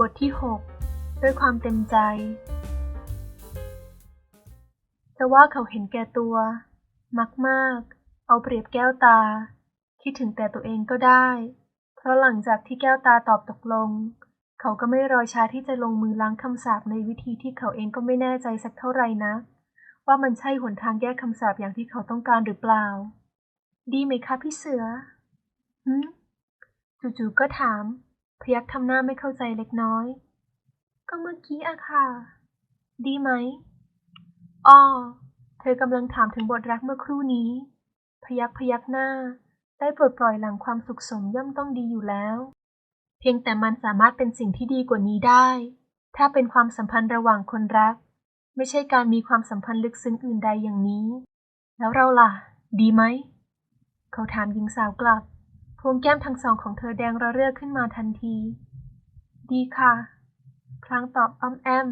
บทที่ 6 ด้วยความเต็มใจจะว่าเขาเห็นแก่ตัว มักมาก เอาเปรียบแก้วตา คิดถึงแต่ตัวเองก็ได้ เพราะหลังจากที่แก้วตาตอบตกลง เขาก็ไม่รอช้าที่จะลงมือล้างคำสาปในวิธีที่เขาเองก็ไม่แน่ใจสักเท่าไหร่นะว่ามันใช่หนทางแก้คำสาปอย่างที่เขาต้องการหรือเปล่า ดีไหมคะพี่เสือหืมจู่ๆก็ถาม พยักทำหน้าไม่เข้าใจเล็กน้อย ก็เมื่อกี้อะค่ะ ดีไหมอ้อเธอกำลังถามถึงบทรักเมื่อครู่นี้ พยักพยักหน้า ได้ปลดปล่อยหลังความสุขสมย่อมต้องดีอยู่แล้ว เพียงแต่มันสามารถเป็นสิ่งที่ดีกว่านี้ได้ ถ้าเป็นความสัมพันธ์ระหว่างคนรัก ไม่ใช่การมีความสัมพันธ์ลึกซึ้งอื่นใดอย่างนี้ แล้วเราล่ะ ดีไหม เขาถามหญิงสาวกลับ วงแก้มทั้งสองของเธอแดงระเรื่อขึ้นมาทันที ดีค่ะ พลางตอบอ้อมแอม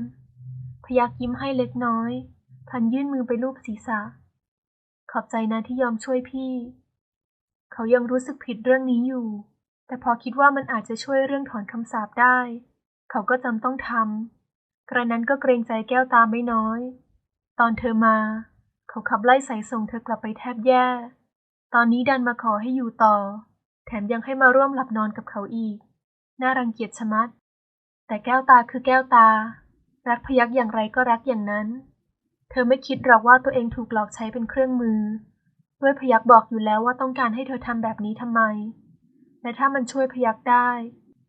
พยักยิ้มให้เล็กน้อย พันยื่นมือไปลูบศีรษะ ขอบใจนะที่ยอมช่วยพี่ เขายังรู้สึกผิดเรื่องนี้อยู่ แต่พอคิดว่ามันอาจจะช่วยเรื่องถอนคำสาปได้ เขาก็จำต้องทำ กระนั้นก็เกรงใจแก้วตาไม่น้อย ตอนเธอมา เขาขับไล่สายส่งเธอกลับไปแทบแย่ ตอนนี้ดันมาขอให้อยู่ต่อ แถมยังให้มาร่วมหลับนอนกับเขาอีก น่ารังเกียจชะมัด แต่แก้วตาคือแก้วตา รักพยักอย่างไรก็รักอย่างนั้น เธอไม่คิดหรอกว่าตัวเองถูกหลอกใช้เป็นเครื่องมือ ด้วยพยักบอกอยู่แล้วว่าต้องการให้เธอทำแบบนี้ทำไม และถ้ามันช่วยพยักได้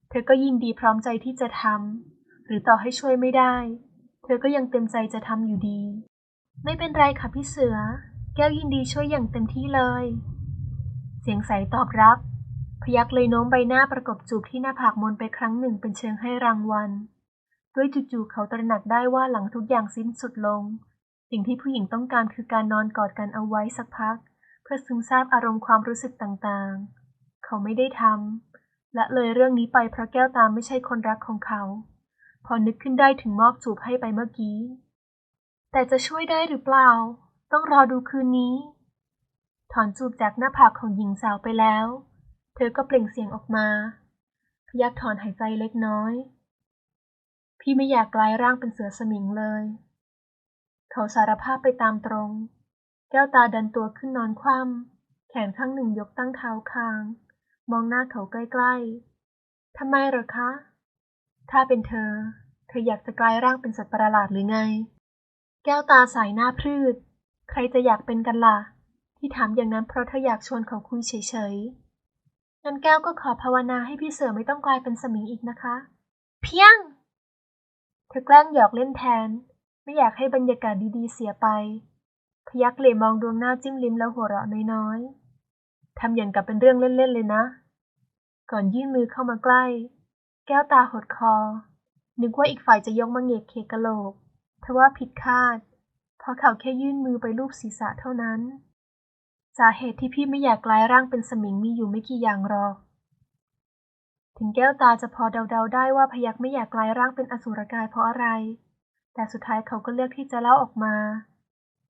เธอก็ยินดีพร้อมใจที่จะทำหรือต่อให้ช่วยไม่ได้ เธอก็ยังเต็มใจจะทำอยู่ดี ไม่เป็นไรค่ะพี่เสือ แก้วยินดีช่วยอย่างเต็มที่เลย เสียงใสตอบรับ พยักเลยโน้มใบหน้าประกบจูบที่หน้าผากมนไปครั้งหนึ่งเป็นเชิงให้รางวัล ด้วยจู่ๆเขาตระหนักได้ว่าหลังทุกอย่างสิ้นสุดลง สิ่งที่ผู้หญิงต้องการคือการนอนกอดกันเอาไว้สักพัก เพื่อซึมซาบอารมณ์ความรู้สึกต่างๆ เขาไม่ได้ทำและเลยเรื่องนี้ไปเพราะแก้วตาไม่ใช่คนรักของเขา พอนึกขึ้นได้ถึงมอบจูบให้ไปเมื่อกี้ แต่จะช่วยได้หรือเปล่า ต้องรอดูคืนนี้ ถอนจูบจากหน้าผากของหญิงสาวไปแล้ว เธอก็เปล่งเสียงออกมา พยักถอนหายใจเล็กน้อย พี่ไม่อยากกลายร่างเป็นเสือสมิงเลย เขาสารภาพไปตามตรง แก้วตาดันตัวขึ้นนอนคว่ำแขนข้างหนึ่งยกตั้งเท้าคาง มองหน้าเขาใกล้ๆทำไมหรอคะ ถ้าเป็นเธอ เธออยากจะกลายร่างเป็นสัตว์ประหลาดหรือไง แก้วตาสายหน้าพรืด ใครจะอยากเป็นกันล่ะ ที่ถามอย่างนั้นเพราะเธออยากชวนเขาคุยเฉยๆ งั้นแก้วก็ขอภาวนาให้พี่เสือไม่ต้องกลายเป็นสมิงอีกนะคะ เพียง เธอแกล้งหยอกเล่นแทน ไม่อยากให้บรรยากาศดีๆเสียไป พยักเหลมองดวงหน้าจิ้มลิ้มแล้วหัวเราะน้อยๆ ทำอย่างกับเป็นเรื่องเล่นๆเลยนะ ก่อนยื่นมือเข้ามาใกล้ แก้วตาหดคอ นึกว่าอีกฝ่ายจะยกมาเหงกเคกะโหลกทว่าผิดคาด เพราะเขาแค่ยื่นมือไปลูบศีรษะเท่านั้น สาเหตุที่พี่ไม่อยากกลายร่างเป็นสมิงมีอยู่ไม่กี่อย่างหรอก ถึงแก้วตาจะพอเดาๆได้ว่าพยักไม่อยากกลายร่างเป็นอสูรกายเพราะอะไร แต่สุดท้ายเขาก็เลือกที่จะเล่าออกมา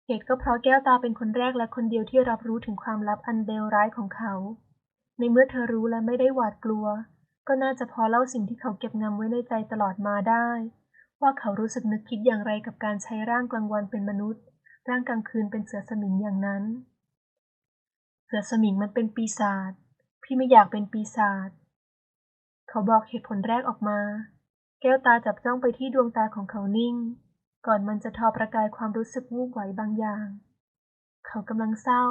เหตุก็เพราะแก้วตาเป็นคนแรกและคนเดียวที่รับรู้ถึงความลับอันเลวร้ายของเขา ในเมื่อเธอรู้และไม่ได้หวาดกลัว ก็น่าจะพอเล่าสิ่งที่เขาเก็บงำไว้ในใจตลอดมาได้ ว่าเขารู้สึกนึกคิดอย่างไรกับการใช้ร่างกลางวันเป็นมนุษย์ ร่างกลางคืนเป็นเสือสมิงอย่างนั้น เสือสมิงมันเป็นปีศาจ พี่ไม่อยากเป็นปีศาจ เขาบอกเหตุผลแรกออกมา แก้วตาจับจ้องไปที่ดวงตาของเขานิ่ง ก่อนมันจะทอประกายความรู้สึกวูบไหวบางอย่าง เขากำลังเศร้า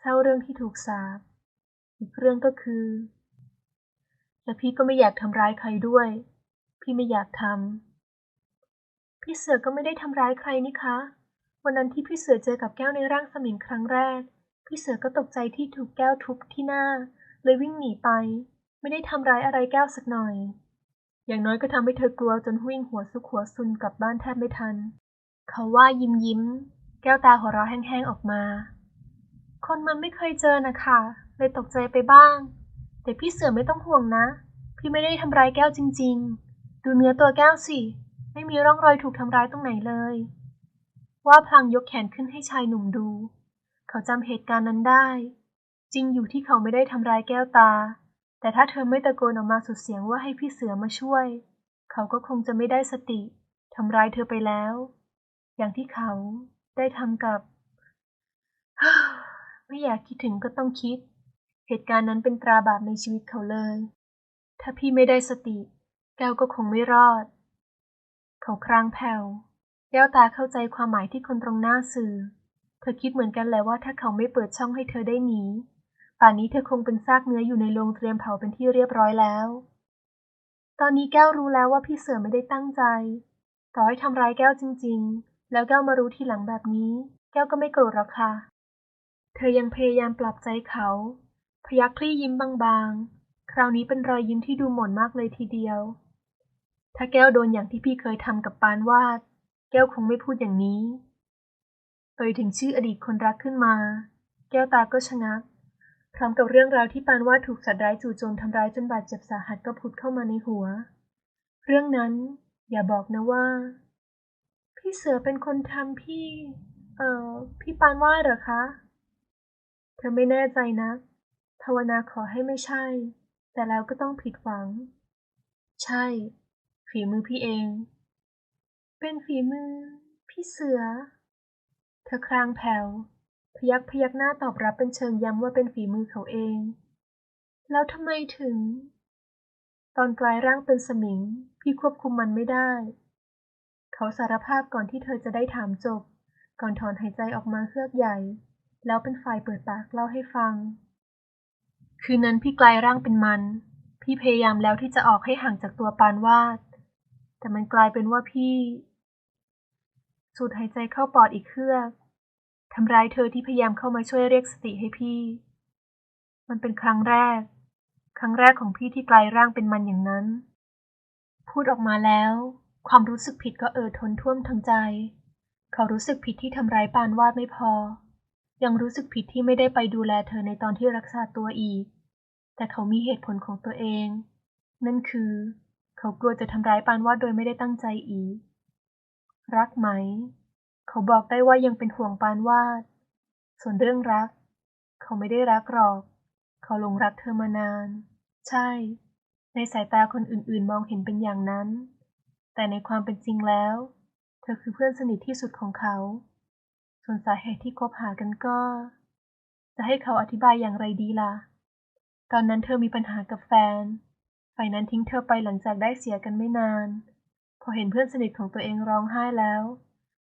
เศร้าเรื่องที่ถูกสาปอีกเรื่องก็คือ และพี่ก็ไม่อยากทำร้ายใครด้วย พี่ไม่อยากทำ พี่เสือก็ไม่ได้ทำร้ายใครนี่คะ วันนั้นที่พี่เสือเจอกับแก้วในร่างสมิงครั้งแรก พี่เสือก็ตกใจที่ถูกแก้วทุบที่หน้า เลยวิ่งหนีไป ไม่ได้ทำร้ายอะไรแก้วสักหน่อย อย่างน้อยก็ทำให้เธอกลัวจนวิ่งหัวซุกหัวซุนกลับบ้านแทบไม่ทัน เขาว่ายิ้มยิ้ม แก้วตาหัวเราะแห้งๆออกมา คนมันไม่เคยเจอนะคะเลยตกใจไปบ้าง แต่พี่เสือไม่ต้องห่วงนะ พี่ไม่ได้ทำร้ายแก้วจริง ๆ ดูเนื้อตัวแก้วสิ ไม่มีร่องรอยถูกทำร้ายตรงไหนเลย ว่าพลางยกแขนขึ้นให้ชายหนุ่มดู เขาจำเหตุการณ์นั้นได้ จริงอยู่ที่เขาไม่ได้ทำร้ายแก้วตา แต่ถ้าเธอไม่ตะโกนออกมาสุดเสียงว่าให้พี่เสือมาช่วย เขาก็คงจะไม่ได้สติทำร้ายเธอไปแล้ว อย่างที่เขาได้ทำกับ ไม่อยากคิดถึงก็ต้องคิด เหตุการณ์นั้นเป็นตราบาปในชีวิตเขาเลย ถ้าพี่ไม่ได้สติ แก้วก็คงไม่รอด เขาครางแผ่ว แก้วตาเข้าใจความหมายที่คนตรงหน้าสื่อ เธอคิดเหมือนกันแหละว่าถ้าเขาไม่เปิดช่องให้เธอได้หนี ป่านนี้เธอคงเป็นซากเนื้ออยู่ในโรงเตรียมเผาเป็นที่เรียบร้อยแล้ว ตอนนี้แก้วรู้แล้วว่าพี่เสือไม่ได้ตั้งใจ ต่อให้ทำร้ายแก้วจริง ๆ แล้วแก้วมารู้ทีหลังแบบนี้ แก้วก็ไม่โกรธหรอกค่ะ เธอยังพยายามปรับใจเขา พยักคลี่ยิ้มบางๆ คราวนี้เป็นรอยยิ้มที่ดูหม่นมากเลยทีเดียว ถ้าแก้วโดนอย่างที่พี่เคยทำกับปานวาด แก้วคงไม่พูดอย่างนี้ เอ่ยถึงชื่ออดีตคนรักขึ้นมา แก้วตาก็ชะงัก พร้อมกับเรื่องราวที่ปานวาดถูกสัตว์ร้ายจู่โจมทำร้ายจนบาดเจ็บสาหัสก็ผุดเข้ามาในหัว เรื่องนั้น อย่าบอกนะว่า พี่เสือเป็นคนทำพี่ เอ่อ พี่ปานวาดเหรอคะ เธอไม่แน่ใจนะภาวนาขอให้ไม่ใช่ แต่แล้วก็ต้องผิดหวัง ใช่ ฝีมือพี่เอง เป็นฝีมือ พี่เสือ เธอครางแผ่ว พยักพยักหน้าตอบรับเป็นเชิงย้ำว่าเป็นฝีมือเขาเอง แล้วทำไมถึง ตอนกลายร่างเป็นสมิง พี่ควบคุมมันไม่ได้ เขาสารภาพก่อนที่เธอจะได้ถามจบ ก่อนถอนหายใจออกมาเฮือกใหญ่ แล้วเป็นฝ่ายเปิดปากเล่าให้ฟัง คืนนั้นพี่กลายร่างเป็นมัน พี่พยายามแล้วที่จะออกให้ห่างจากตัวปานวาด แต่มันกลายเป็นว่าพี่ สูดหายใจเข้าปอดอีกเฮือกทำร้ายเธอที่พยายามเข้ามาช่วยเรียกสติให้พี่ มันเป็นครั้งแรก ครั้งแรกของพี่ที่กลายร่างเป็นมันอย่างนั้น พูดออกมาแล้ว ความรู้สึกผิดก็เอ่อทนท่วมทั้งใจ เขารู้สึกผิดที่ทำร้ายปานวาดไม่พอ ยังรู้สึกผิดที่ไม่ได้ไปดูแลเธอในตอนที่รักษาตัวอีก แต่เขามีเหตุผลของตัวเอง นั่นคือ เขากลัวจะทำร้ายปานวาดโดยไม่ได้ตั้งใจอีก รักไหม เขาบอกได้ว่ายังเป็นห่วงปานวาด ส่วนเรื่องรัก เขาไม่ได้รักหรอก เขาหลงรักเธอมานาน ใช่ ในสายตาคนอื่นๆมองเห็นเป็นอย่างนั้น แต่ในความเป็นจริงแล้ว เธอคือเพื่อนสนิทที่สุดของเขา ส่วนสาเหตุที่คบหากันก็ จะให้เขาอธิบายอย่างไรดีล่ะ ตอนนั้นเธอมีปัญหากับแฟน ฝ่ายนั้นทิ้งเธอไปหลังจากได้เสียกันไม่นาน อเห็นเพื่อนสนิทของตัวเองร้องไห้แล้ว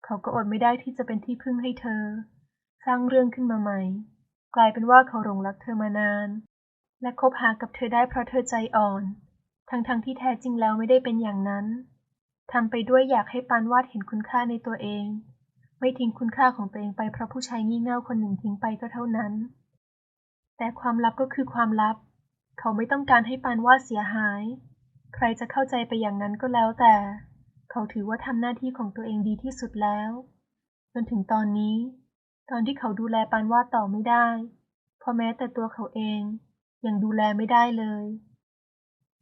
เขาก็อดไม่ได้ที่จะเป็นที่พึ่งให้เธอ สร้างเรื่องขึ้นมาใหม่ กลายเป็นว่าเขาหลงรักเธอมานาน และคบหากับเธอได้เพราะเธอใจอ่อน ทั้งๆทที่แท้จริงแล้วไม่ได้เป็นอย่างนั้นทำไปด้วยอยากให้ปานวาดเห็นคุณค่าในตัวเอง ไม่ทิ้งคุณค่าของตัวเองไปเพราะผู้ชายงี่เง่าคนหนึ่งทิ้งไปก็เท่านั้น แต่ความลับก็คือความลับ เขาไม่ต้องการให้ปานวาดเสียหาย ใครจะเข้าใจไปอย่างนั้นก็แล้วแต่ เขาถือว่าทำหน้าที่ของตัวเองดีที่สุดแล้ว จนถึงตอนนี้ ตอนที่เขาดูแลปานวาดต่อไม่ได้เพราะแม้แต่ตัวเขาเองยังดูแลไม่ได้เลย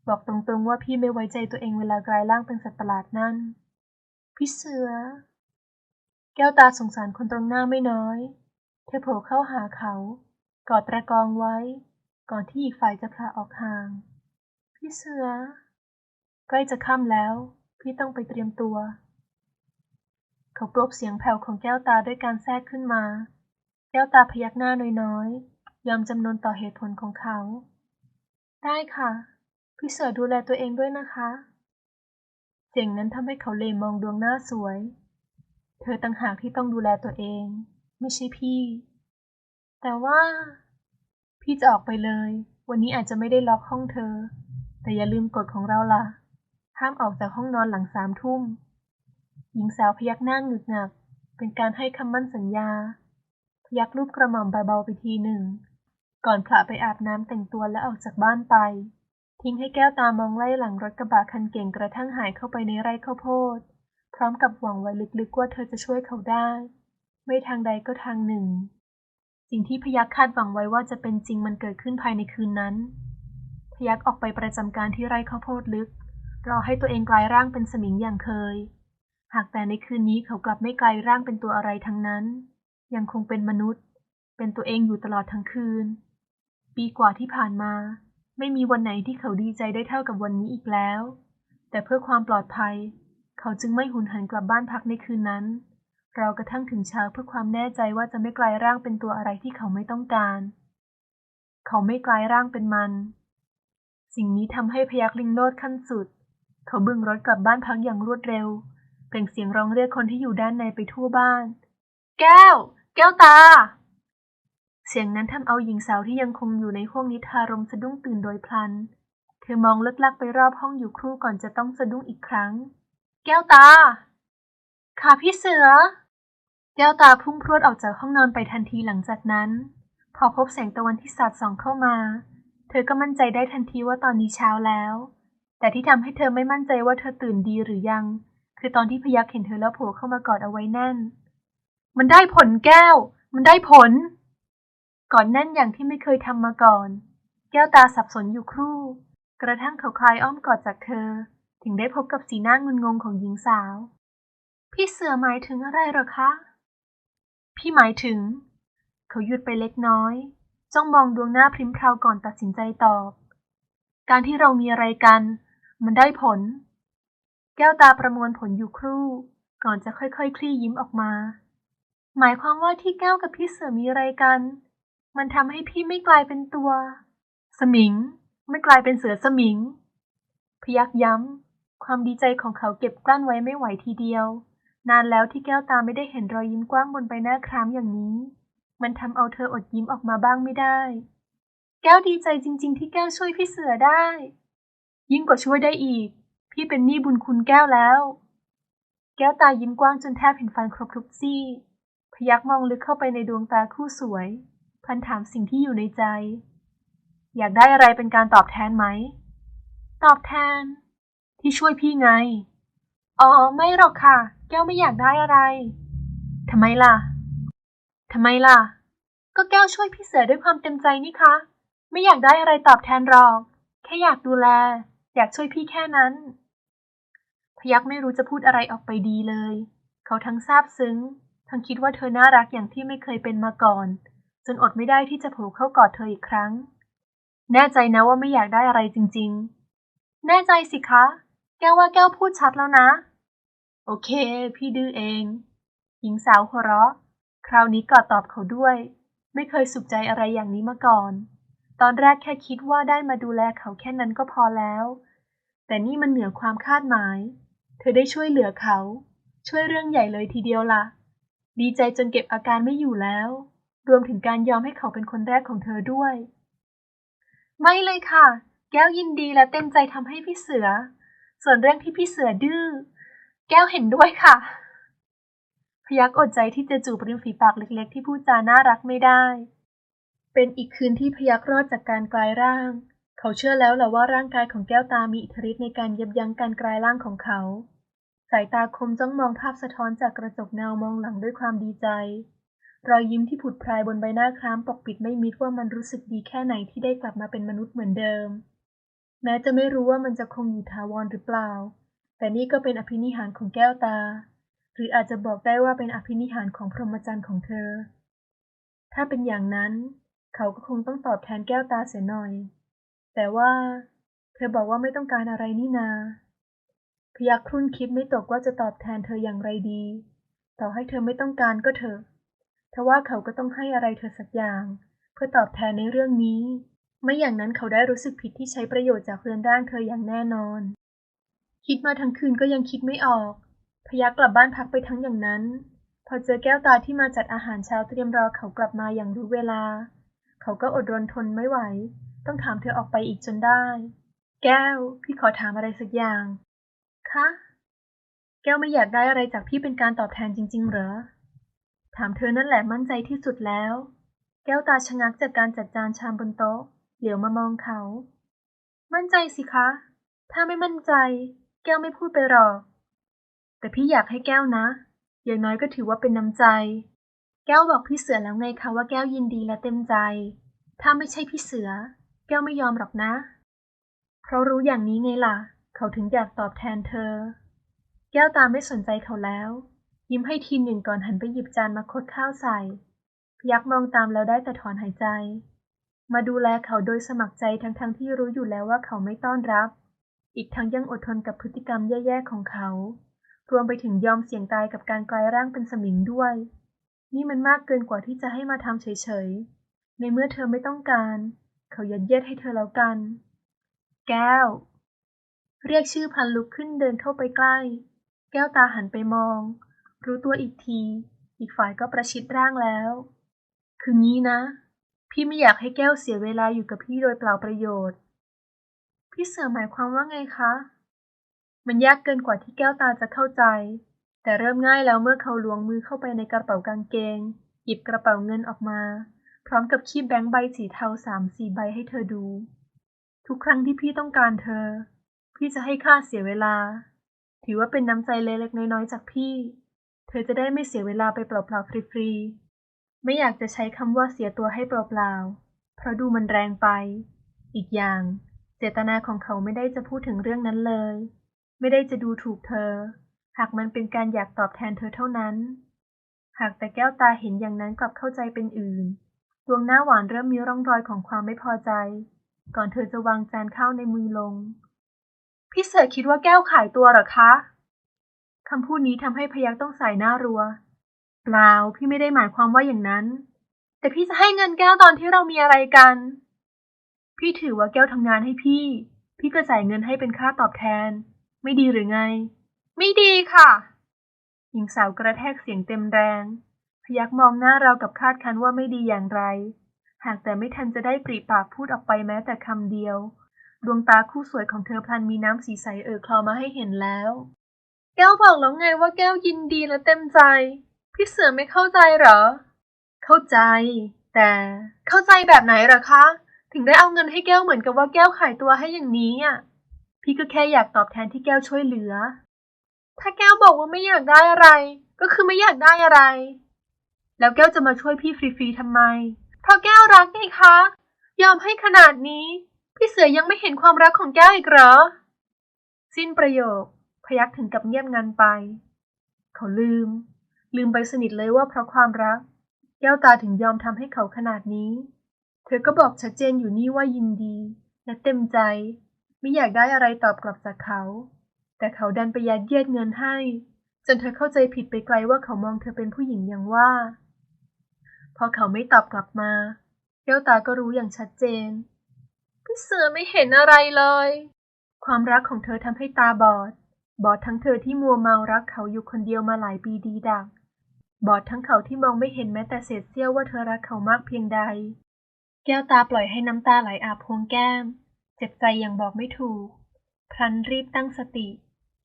บอกตรงๆว่าพี่ไม่ไว้ใจตัวเองเวลากลายร่างเป็นสัตว์ประหลาดนั่น พี่เสือ แก้วตาสงสารคนตรงหน้าไม่น้อย เธอโผล่เข้าหาเขา กอดตะกองไว้ ก่อนที่อีกฝ่ายจะพลาออกห่าง พี่เสือ ใกล้จะค่ำแล้ว พี่ต้องไปเตรียมตัว เขากลบเสียงแผ่วของแก้วตาด้วยการแทรกขึ้นมา แก้วตาพยักหน้าน้อยๆ ยอมจำนนต่อเหตุผลของเขา ได้ค่ะ พี่เสือดูแลตัวเองด้วยนะคะ เสียงนั้นทำให้เขาเลมองดวงหน้าสวย เธอต่างหากที่ต้องดูแลตัวเอง ไม่ใช่พี่ แต่ว่า พี่จะออกไปเลย วันนี้อาจจะไม่ได้ล็อกห้องเธอ แต่อย่าลืมกฎของเราล่ะ ห้ามออกจากห้องนอนหลังสามทุ่ม หญิงสาวพยักหน้างึกงัก เป็นการให้คำมั่นสัญญา พยักรูปกระหม่อมเบาๆไปทีหนึ่ง ก่อนพระไปอาบน้ำแต่งตัวและออกจากบ้านไป ทิ้งให้แก้วตามองไล่หลังรถกระบะคันเก่งกระทั่งหายเข้าไปในไร่ข้าวโพด พร้อมกับหวังไว้ลึกๆว่าเธอจะช่วยเขาได้ ไม่ทางใดก็ทางหนึ่ง สิ่งที่พยักคาดหวังไว้ว่าจะเป็นจริงมันเกิดขึ้นภายในคืนนั้นพยักออกไปประจำการที่ไร่ข้าวโพดลึก รอให้ตัวเองกลายร่างเป็นสมิงอย่างเคย หากแต่ในคืนนี้เขากลับไม่กลายร่างเป็นตัวอะไรทั้งนั้น ยังคงเป็นมนุษย์ เป็นตัวเองอยู่ตลอดทั้งคืน ปีกว่าที่ผ่านมา ไม่มีวันไหนที่เขาดีใจได้เท่ากับวันนี้อีกแล้ว แต่เพื่อความปลอดภัย เขาจึงไม่หุนหันกลับบ้านพักในคืนนั้นเรากระทั่งถึงเช้าเพื่อความแน่ใจว่าจะไม่กลายร่างเป็นตัวอะไรที่เขาไม่ต้องการ เขาไม่กลายร่างเป็นมัน สิ่งนี้ทำให้พยักลิงโลดขั้นสุด เขาบึงรถกลับบ้านพักอย่างรวดเร็ว เปล่งเสียงร้องเรียกคนที่อยู่ด้านในไปทั่วบ้าน แก้ว แก้วตา เสียงนั้นทำเอาหญิงสาวที่ยังคงอยู่ในห้วงนิทารมสะดุ้งตื่นโดยพลัน เธอมองเลิกลักไปรอบห้องอยู่ครู่ก่อนจะต้องสะดุ้งอีกครั้ง แก้วตา ค่ะพี่เสือ แก้วตาพุ่งพรวดออกจากห้องนอนไปทันทีหลังจากนั้น พอพบแสงตะวันที่สาดส่องเข้ามา เธอก็มั่นใจได้ทันทีว่าตอนนี้เช้าแล้ว แต่ที่ทำให้เธอไม่มั่นใจว่าเธอตื่นดีหรือยัง คือตอนที่พยักเห็นเธอแล้วโผล่เข้ามากอดเอาไว้แน่น มันได้ผลแก้ว มันได้ผล ก่อนแน่นอย่างที่ไม่เคยทำมาก่อน แก้วตาสับสนอยู่ครู่ กระทั่งเขาคลายอ้อมกอดจากเธอ ถึงได้พบกับสีหน้างุนงงของหญิงสาว พี่เสือหมายถึงอะไรหรอคะ พี่หมายถึง เขาหยุดไปเล็กน้อยจ้องมองดวงหน้าพริมพราก่อนตัดสินใจตอบ การที่เรามีอะไรกัน มันได้ผล แก้วตาประมวลผลอยู่ครู่ ก่อนจะค่อยๆคคลี่ยิ้มออกมา หมายความว่าที่แก้วกับพี่เสือมีอะไรกัน มันทำให้พี่ไม่กลายเป็นตัว สมิง ไม่กลายเป็นเสือสมิง พยักย้ำ ความดีใจของเขาเก็บกลั้นไว้ไม่ไหวทีเดียว นานแล้วที่แก้วตาไม่ได้เห็นรอยยิ้มกว้างบนใบหน้าคล้ำอย่างนี้ มันทำเอาเธออดยิ้มออกมาบ้างไม่ได้ แก้วดีใจจริง ๆ ที่แก้วช่วยพี่เสือได้ ยิ่งกว่าช่วยได้อีก พี่เป็นหนี้บุญคุณแก้วแล้ว แก้วตายิ้มกว้างจนแทบเห็นฟันครบทุกซี่ พยักมองลึกเข้าไปในดวงตาคู่สวย พันถามสิ่งที่อยู่ในใจ อยากได้อะไรเป็นการตอบแทนไหม ตอบแทน ที่ช่วยพี่ไง อ๋อ ไม่หรอกค่ะ แก้วไม่อยากได้อะไรทำไมล่ะทำไมล่ะ ก็แก้วช่วยพี่เสือด้วยความเต็มใจนี่คะ ไม่อยากได้อะไรตอบแทนหรอก แค่อยากดูแล อยากช่วยพี่แค่นั้น พยักไม่รู้จะพูดอะไรออกไปดีเลย เขาทั้งซาบซึ้ง ทั้งคิดว่าเธอน่ารักอย่างที่ไม่เคยเป็นมาก่อน จนอดไม่ได้ที่จะโผล่เข้ากอดเธออีกครั้ง แน่ใจนะว่าไม่อยากได้อะไรจริง ๆ แน่ใจสิคะ แก้วว่าแก้วพูดชัดแล้วนะ โอเค พี่ดื้อเอง หญิงสาวหัวเราะ คราวนี้กอดตอบเขาด้วย ไม่เคยสุขใจอะไรอย่างนี้มาก่อนตอนแรกแค่คิดว่าได้มาดูแลเขาแค่นั้นก็พอแล้ว แต่นี่มันเหนือความคาดหมาย เธอได้ช่วยเหลือเขา ช่วยเรื่องใหญ่เลยทีเดียวละ่ะ ดีใจจนเก็บอาการไม่อยู่แล้ว รวมถึงการยอมให้เขาเป็นคนแรกของเธอด้วย ไม่เลยค่ะ แก้วยินดีและเต็มใจทำให้พี่เสือ ส่วนเรื่องที่พี่เสือดื้อ แก้วเห็นด้วยค่ะ พยักอดใจที่จะจูบริมฝีปากเล็ก ๆ ที่พูดจาน่ารักไม่ได้ เป็นอีกคืนที่พยักรอดจากการกลายร่าง เขาเชื่อแล้วแหละว่าร่างกายของแก้วตามีอิทธิฤทธิ์ในการยับยั้งการกลายร่างของเขา สายตาคมจ้องมองภาพสะท้อนจากกระจกเงามองหลังด้วยความดีใจ รอยยิ้มที่ผุดพรายบนใบหน้าคล้ำปกปิดไม่มิดว่ามันรู้สึกดีแค่ไหนที่ได้กลับมาเป็นมนุษย์เหมือนเดิม แม้จะไม่รู้ว่ามันจะคงอยู่ถาวรหรือเปล่า แต่นี่ก็เป็นอภินิหารของแก้วตา หรืออาจจะบอกได้ว่าเป็นอภินิหารของพรหมจรรย์ของเธอ ถ้าเป็นอย่างนั้น เขาก็คงต้องตอบแทนแก้วตาเสียหน่อย แต่ว่าเธอบอกว่าไม่ต้องการอะไรนี่นา พยักครุ่นคิดไม่ตกว่าจะตอบแทนเธออย่างไรดี ต่อให้เธอไม่ต้องการก็เถอะทว่าเขาก็ต้องให้อะไรเธอสักอย่าง เพื่อตอบแทนในเรื่องนี้ ไม่อย่างนั้นเขาได้รู้สึกผิดที่ใช้ประโยชน์จากเรือนร่างเธออย่างแน่นอน คิดมาทั้งคืนก็ยังคิดไม่ออก พยักกลับบ้านพักไปทั้งอย่างนั้น พอเจอแก้วตาที่มาจัดอาหารเช้าเตรียมรอเขากลับมาอย่างรู้เวลา เขาก็อดรนทนไม่ไหว ต้องถามเธอออกไปอีกจนได้ แก้ว พี่ขอถามอะไรสักอย่าง คะ แก้วไม่อยากได้อะไรจากพี่เป็นการตอบแทนจริง ๆ เหรอ ถามเธอนั่นแหละมั่นใจที่สุดแล้ว แก้วตาชะงักจากการจัดจานชามบนโต๊ะ เหลียวมามองเขา มั่นใจสิคะ ถ้าไม่มั่นใจ แก้วไม่พูดไปหรอก แต่พี่อยากให้แก้วนะ อย่างน้อยก็ถือว่าเป็นน้ำใจ แก้วบอกพี่เสือแล้วไงคะว่าแก้วยินดีและเต็มใจ ถ้าไม่ใช่พี่เสือ แก้วไม่ยอมหรอกนะ เพราะรู้อย่างนี้ไงล่ะ เขาถึงอยากตอบแทนเธอ แก้วตาไม่สนใจเขาแล้ว ยิ้มให้ทีหนึ่งก่อนหันไปหยิบจานมาคดข้าวใส่พยักมองตามแล้วได้แต่ถอนหายใจ มาดูแลเขาโดยสมัครใจทั้งๆทที่รู้อยู่แล้วว่าเขาไม่ต้อนรับ อีกทั้งยังอดทนกับพฤติกรรมแย่ๆของเขา รวมไปถึงยอมเสี่ยงตายกับการกลายร่างเป็นสมิงด้วย นี่มันมากเกินกว่าที่จะให้มาทำเฉยๆ ในเมื่อเธอไม่ต้องการ เขายัดเยียดให้เธอแล้วกัน แก้ว เรียกชื่อพันลุกขึ้นเดินเข้าไปใกล้ แก้วตาหันไปมอง รู้ตัวอีกที อีกฝ่ายก็ประชิดร่างแล้ว คืองี้นะ พี่ไม่อยากให้แก้วเสียเวลาอยู่กับพี่โดยเปล่าประโยชน์ พี่เสือหมายความว่าไงคะ มันยากเกินกว่าที่แก้วตาจะเข้าใจ แต่เริ่มง่ายแล้วเมื่อเขาล้วงมือเข้าไปในกระเป๋ากางเกง หยิบกระเป๋าเงินออกมา พร้อมกับคีบแบงค์ใบสีเทาสามสี่ใบให้เธอดู ทุกครั้งที่พี่ต้องการเธอ พี่จะให้ค่าเสียเวลา ถือว่าเป็นน้ำใจเล็กๆน้อยๆจากพี่ เธอจะได้ไม่เสียเวลาไปเปล่าๆฟรีๆไม่อยากจะใช้คำว่าเสียตัวให้เปล่าๆเพราะดูมันแรงไป อีกอย่าง เจตนาของเขาไม่ได้จะพูดถึงเรื่องนั้นเลย ไม่ได้จะดูถูกเธอ หากมันเป็นการอยากตอบแทนเธอเท่านั้น หากแต่แก้วตาเห็นอย่างนั้นกลับเข้าใจเป็นอื่น ดวงหน้าหวานเริ่มมีร่องรอยของความไม่พอใจ ก่อนเธอจะวางจานข้าวในมือลง พี่เสือคิดว่าแก้วขายตัวหรอคะคำพูดนี้ทำให้พยักต้องใสายหน้ารัว เปล่าพี่ไม่ได้หมายความว่าอย่างนั้น แต่พี่จะให้เงินแก้วตอนที่เรามีอะไรกัน พี่ถือว่าแก้วทำงานให้พี่ พี่ก็จ่ายเงินให้เป็นค่าตอบแทน ไม่ดีหรือไง ไม่ดีค่ะหญิงสาวกระแทกเสียงเต็มแรง พยักมองหน้าเรากับคาดคันว่าไม่ดีอย่างไร หากแต่ไม่ทันจะได้ปรีปากพูดออกไปแม้แต่คำเดียว ดวงตาคู่สวยของเธอพลันมีน้ำสีใสเอ่อคลอมาให้เห็นแล้ว แก้วบอกแล้วไงว่าแก้วยินดีและเต็มใจ พี่เสือไม่เข้าใจเหรอ เข้าใจ แต่เข้าใจแบบไหนหรอคะ ถึงได้เอาเงินให้แก้วเหมือนกับว่าแก้วขายตัวให้อย่างนี้อะพี่ก็แค่อยากตอบแทนที่แก้วช่วยเหลือ ถ้าแก้วบอกว่าไม่อยากได้อะไร ก็คือไม่อยากได้อะไร แล้วแก้วจะมาช่วยพี่ฟรีๆทำไม เพราะแก้วรักไงคะ ยอมให้ขนาดนี้ พี่เสือยังไม่เห็นความรักของแก้วอีกเหรอ สิ้นประโยค พยักถึงกับเงียบงันไป เขาลืม ลืมไปสนิทเลยว่าเพราะความรัก แก้วตาถึงยอมทำให้เขาขนาดนี้ เธอก็บอกชัดเจนอยู่นี่ว่ายินดี และเต็มใจไม่อยากได้อะไรตอบกลับจากเขา แต่เขาดันไปยัดเยียดเงินให้ จนเธอเข้าใจผิดไปไกลว่าเขามองเธอเป็นผู้หญิงอย่างว่า พอเขาไม่ตอบกลับมาแก้วตาก็รู้อย่างชัดเจน พี่เสือไม่เห็นอะไรเลย ความรักของเธอทำให้ตาบอด บอดทั้งเธอที่มัวเมารักเขาอยู่คนเดียวมาหลายปีดีดัก บอดทั้งเขาที่มองไม่เห็นแม้แต่เศษเสี้ยวว่าเธอรักเขามากเพียงใด แก้วตาปล่อยให้น้ำตาไหลอาบพวงแก้ม เจ็บใจอย่างบอกไม่ถูก พลันรีบตั้งสติ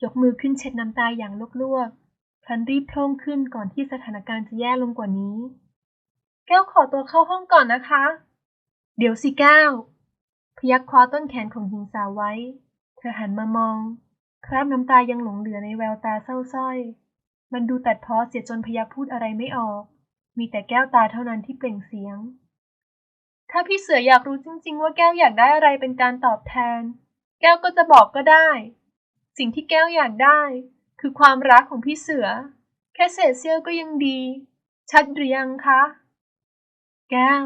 ยกมือขึ้นเช็ดน้ำตาอย่างลวกๆพลันรีบโพล่งขึ้นก่อนที่สถานการณ์จะแย่ลงกว่านี้ แก้วขอตัวเข้าห้องก่อนนะคะ เดี๋ยวสิแก้ว พยักคว้าต้นแขนของหญิงสาวไว้ เธอหันมามอง คราบน้ำตายังหลงเหลือในแววตาเศร้าส้อย มันดูตัดพ้อเสียจนพยักพูดอะไรไม่ออก มีแต่แก้วตาเท่านั้นที่เปล่งเสียง ถ้าพี่เสืออยากรู้จริง ๆ ว่าแก้วอยากได้อะไรเป็นการตอบแทน แก้วก็จะบอกก็ได้ สิ่งที่แก้วอยากได้ คือความรักของพี่เสือ แค่เศษเสี้ยวก็ยังดี ชัดหรือยังคะ แก้ว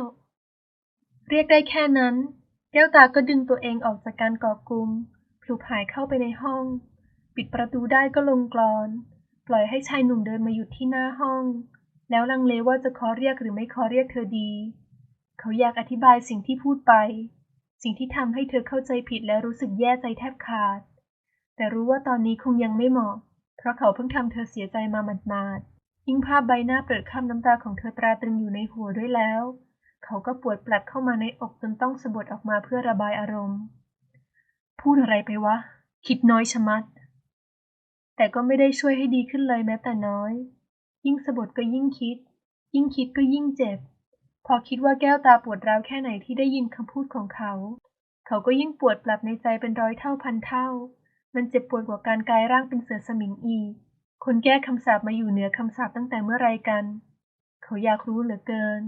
เรียกได้แค่นั้น แก้วตาก็ดึงตัวเองออกจากการกาะกลุ่มพลุหายเข้าไปในห้อง ปิดประตูได้ก็ลงกลอน ปล่อยให้ชายหนุ่มเดินมาหยุดที่หน้าห้อง แล้วลังเลว่าจะขอเรียกหรือไม่ขอเรียกเธอดี เขาอยากอธิบายสิ่งที่พูดไป สิ่งที่ทำให้เธอเข้าใจผิดและรู้สึกแย่ใจแทบขาด แต่รู้ว่าตอนนี้คงยังไม่เหมาะ เพราะเขาเพิ่งทำเธอเสียใจมาหมาดๆ ยิ่งภาพใบหน้าเปิดข้ามน้ำตาของเธอตราตรึงอยู่ในหัวด้วยแล้ว เขาก็ปวดปลัดเข้ามาในอกจนต้องสะบัดออกมาเพื่อระบายอารมณ์ พูดอะไรไปวะ คิดน้อยชะมัด แต่ก็ไม่ได้ช่วยให้ดีขึ้นเลยแม้แต่น้อย ยิ่งสะบัดก็ยิ่งคิด ยิ่งคิดก็ยิ่งเจ็บ พอคิดว่าแก้วตาปวดร้าวแค่ไหนที่ได้ยินคำพูดของเขา เขาก็ยิ่งปวดปรับในใจเป็นร้อยเท่าพันเท่า มันเจ็บปวดกว่าการกลายร่างเป็นเสือสมิงอีก คนแก้คำสาปมาอยู่เหนือคำสาปตั้งแต่เมื่อไรกัน เขาอยากรู้เหลือเกิน